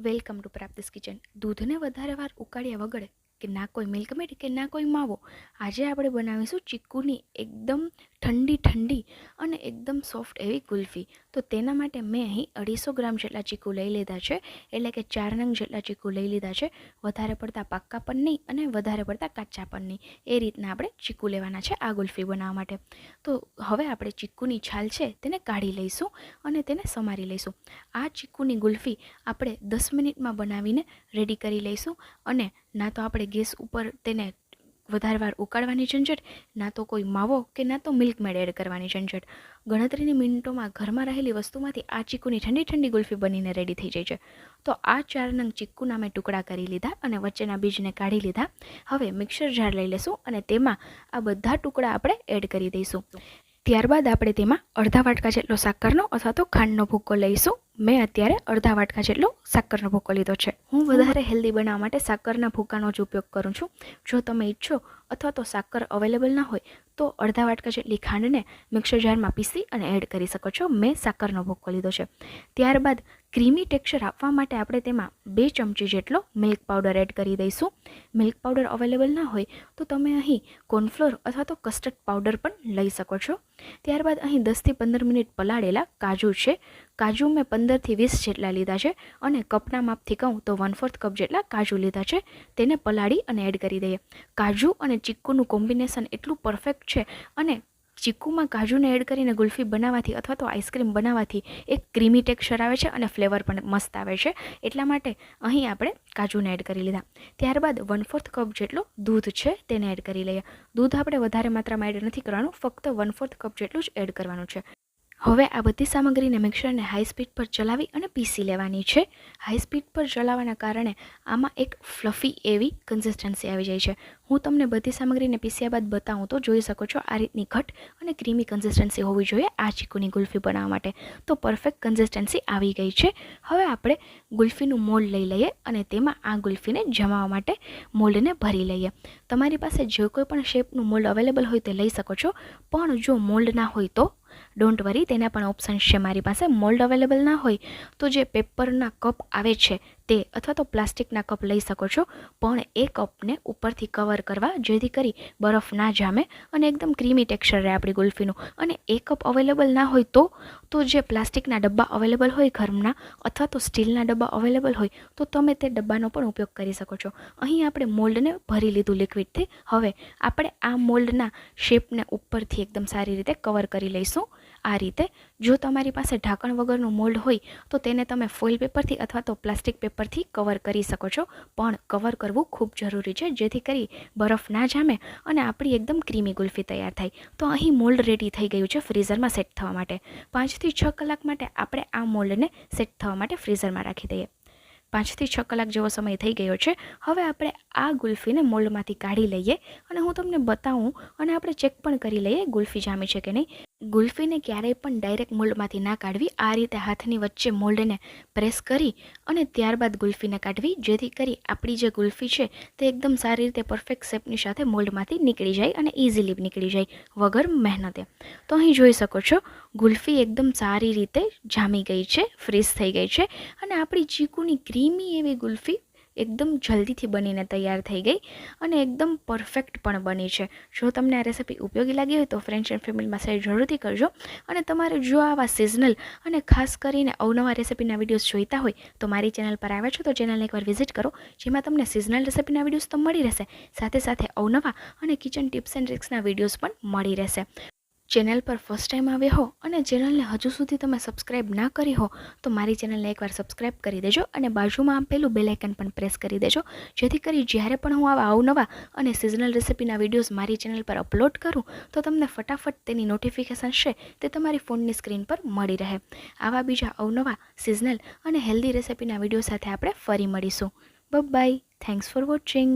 Welcome to પ્રાપ્તિસ kitchen. દૂધને વધારે વાર ઉકાળ્યા વગર કે ના કોઈ મિલ્કમેડ કે ના કોઈ માવો. આજે આપણે બનાવીશું ચીકુની એકદમ ઠંડી ઠંડી અને એકદમ સોફ્ટ એવી કુલ્ફી. તો તેના માટે મેં અહીં અઢીસો ગ્રામ જેટલા ચીકુ લઈ લીધા છે. એટલે કે ચાર નંગ જેટલા ચીકુ લઈ લીધા છે. વધારે પડતા પાક્કા પણ નહીં અને વધારે પડતા કાચા પણ નહીં. એ રીતના આપણે ચીકુ લેવાના છે આ ગુલ્ફી બનાવવા માટે. તો હવે આપણે ચીકુની છાલ છે તેને કાઢી લઈશું અને તેને સમારી લઈશું. આ ચીકુની ગુલ્ફી આપણે દસ મિનિટમાં બનાવીને રેડી કરી લઈશું. અને ના તો આપણે ગેસ ઉપર તેને વધારે વાર ઉકાળવાની ઝંઝટ, ના તો કોઈ માવો કે ના તો મિલ્ક મેડ એડ કરવાની ઝંઝટ. ગણતરીની મિનિટોમાં ઘરમાં રહેલી વસ્તુમાંથી આ ચીકુની ઠંડી ઠંડી ગુલ્ફી બનીને રેડી થઈ જાય છે. તો આ ચાર નંગ ચીક્કુના મેં ટુકડા કરી લીધા અને વચ્ચેના બીજને કાઢી લીધા. હવે મિક્સર જાર લઈ લેશું અને તેમાં આ બધા ટુકડા આપણે એડ કરી દઈશું. ત્યારબાદ આપણે તેમાં અડધા વાટકા જેટલો સાકરનો અથવા તો ખાંડનો ભૂકો લઈશું. મેં અત્યારે અડધા વાટકા જેટલો સાકરનો ભૂકો લીધો છે. હું વધારે હેલ્ધી બનાવવા માટે સાકરના ભૂકાનો જ ઉપયોગ કરું છું. જો તમે ઈચ્છો અથવા તો સાકર અવેલેબલ ના હોય તો અડધા વાટકા જેટલી ખાંડને મિક્સર જારમાં પીસી અને એડ કરી શકો છો. મેં સાકરનો ભૂકો લીધો છે. ત્યારબાદ ક્રીમી ટેક્સચર આપવા માટે આપણે તેમાં બે ચમચી જેટલો મિલ્ક પાવડર એડ કરી દઈશું. મિલ્ક પાવડર અવેલેબલ ના હોય તો તમે અહીં કોર્નફ્લોર અથવા તો કસ્ટર્ડ પાવડર પણ લઈ શકો છો. ત્યારબાદ અહીં દસથી પંદર મિનિટ પલાળેલા કાજુ છે. કાજુ મેં પંદરથી વીસ જેટલા લીધા છે અને કપના માપથી કહું તો વન ફોર્થ કપ જેટલા કાજુ લીધા છે. તેને પલાળી અને એડ કરી દઈએ. કાજુ અને ચીક્કુનું કોમ્બિનેશન એટલું પરફેક્ટ છે અને ચીક્કુમાં કાજુને એડ કરીને ગુલ્ફી બનાવવાથી અથવા તો આઈસ્ક્રીમ બનાવવાથી એક ક્રીમી ટેક્સચર આવે છે અને ફ્લેવર પણ મસ્ત આવે છે. એટલા માટે અહીં આપણે કાજુને એડ કરી લીધા. ત્યારબાદ વન ફોર્થ કપ જેટલું દૂધ છે તેને એડ કરી લઈએ. દૂધ આપણે વધારે માત્રામાં એડ નથી કરવાનું, ફક્ત વન ફોર્થ કપ જેટલું જ એડ કરવાનું છે. હવે આ બધી સામગ્રીને મિક્સરને હાઈ સ્પીડ પર ચલાવી અને પીસી લેવાની છે. હાઈ સ્પીડ પર ચલાવવાના કારણે આમાં એક ફ્લફી એવી કન્સિસ્ટન્સી આવી જાય છે. હું તમને બધી સામગ્રીને પીસ્યા બાદ બતાવું તો જોઈ શકો છો આ રીતની ઘટ અને ક્રીમી કન્સિસ્ટન્સી હોવી જોઈએ આ ચીકુની ગુલ્ફી બનાવવા માટે. તો પરફેક્ટ કન્સિસ્ટન્સી આવી ગઈ છે. હવે આપણે ગુલ્ફીનું મોલ્ડ લઈ લઈએ અને તેમાં આ ગુલ્ફીને જમાવવા માટે મોલ્ડને ભરી લઈએ. તમારી પાસે જે કોઈ પણ શેપનું મોલ્ડ અવેલેબલ હોય તે લઈ શકો છો. પણ જો મોલ્ડ ના હોય તો ડોન્ટ વરી તેના પણ ઓપ્શન્સ છે મારી પાસે. મોલ્ડ અવેલેબલ ના હોય તો જે પેપરના કપ આવે છે તે અથવા તો પ્લાસ્ટિકના કપ લઈ શકો છો, પણ એ કપને ઉપરથી કવર કરવા જેથી કરી બરફ ના જામે અને એકદમ ક્રીમી ટેક્સચર રહે આપણી ગુલ્ફીનું અને એ કપ અવેલેબલ ના હોય તો તો જે પ્લાસ્ટિકના ડબ્બા અવેલેબલ હોય, ઘરના અથવા તો સ્ટીલના ડબ્બા અવેલેબલ હોય, તો તમે તે ડબ્બાનો પણ ઉપયોગ કરી શકો છો. અહીં આપણે મોલ્ડને ભરી લીધું લિક્વિડથી હવે આપણે આ મોલ્ડના શેપને ઉપરથી એકદમ સારી રીતે કવર કરી લઈશું. આ રીતે જો તમારી પાસે ઢાંકણ વગરનું મોલ્ડ હોય, તો તેને તમે ફોઇલ પેપરથી અથવા તો પ્લાસ્ટિક પેપરથી કવર કરી શકો છો. પણ કવર કરવું ખૂબ જરૂરી છે, જેથી કરી બરફ ના જામે અને આપણી એકદમ ક્રીમી ગુલ્ફી તૈયાર થાય. તો અહીં મોલ્ડ રેડી થઈ ગયું છે ફ્રીઝરમાં સેટ થવા માટે. પાંચથી છ કલાક માટે આપણે આ મોલ્ડને સેટ થવા માટે ફ્રીઝરમાં રાખી દઈએ. પાંચથી છ કલાક જેવો સમય થઈ ગયો છે. હવે આપણે આ ગુલ્ફીને મોલ્ડમાંથી કાઢી લઈએ અને હું તમને બતાવું અને આપણે ચેક પણ કરી લઈએ ગુલ્ફી જામી છે કે નહીં. ગુલ્ફીને ક્યારેય પણ ડાયરેક્ટ મોલ્ડમાંથી ના કાઢવી. આ રીતે હાથની વચ્ચે મોલ્ડને પ્રેસ કરી અને ત્યારબાદ ગુલ્ફીને કાઢવી. જેથી કરી આપણી જે ગુલ્ફી છે તે એકદમ સારી રીતે પરફેક્ટ શેપની સાથે મોલ્ડમાંથી નીકળી જાય અને ઇઝીલી નીકળી જાય વગર મહેનતે. તો અહીં જોઈ શકો છો ગુલ્ફી એકદમ સારી રીતે જામી ગઈ છે ફ્રીઝ થઈ ગઈ છે અને આપણી ચીકુની ક્રીમી એવી ગુલ્ફી એકદમ જલ્દીથી બનીને તૈયાર થઈ ગઈ અને એકદમ પરફેક્ટ પણ બની છે. જો તમને આ રેસિપી ઉપયોગી લાગી હોય તો ફ્રેન્ડ્સ એન્ડ ફેમિલીમાં શેર જરૂરથી કરજો અને તમારે જો આવા સિઝનલ અને ખાસ કરીને અવનવા રેસિપીના વિડીયોઝ જોઈતા હોય તો મારી ચેનલ પર આવ્યા છો તો ચેનલને એકવાર વિઝિટ કરો, જેમાં તમને સિઝનલ રેસિપીના વિડીયોઝ તો મળી રહેશે. સાથે સાથે અવનવા અને કિચન ટિપ્સ એન્ડ ટ્રિક્સના વિડીયોઝ પણ મળી રહેશે. ચેનલ પર ફર્સ્ટ ટાઈમ આવ્યા હો અને ચેનલને હજુ સુધી તમે સબસ્ક્રાઇબ ના કરી હો, તો મારી ચેનલને એકવાર સબસ્ક્રાઇબ કરી દેજો અને બાજુમાં આપેલું બેલાઇકન પણ પ્રેસ કરી દેજો. જેથી કરી જ્યારે પણ હું આવા અવનવા અને સિઝનલ રેસિપીના વિડીયોઝ મારી ચેનલ પર અપલોડ કરું, તો તમને ફટાફટ તેની નોટિફિકેશન છે તે તમારી ફોનની સ્ક્રીન પર મળી રહે. આવા બીજા અવનવા સિઝનલ અને હેલ્ધી રેસિપીના વીડિયો સાથે આપણે ફરી મળીશું. By thanks for watching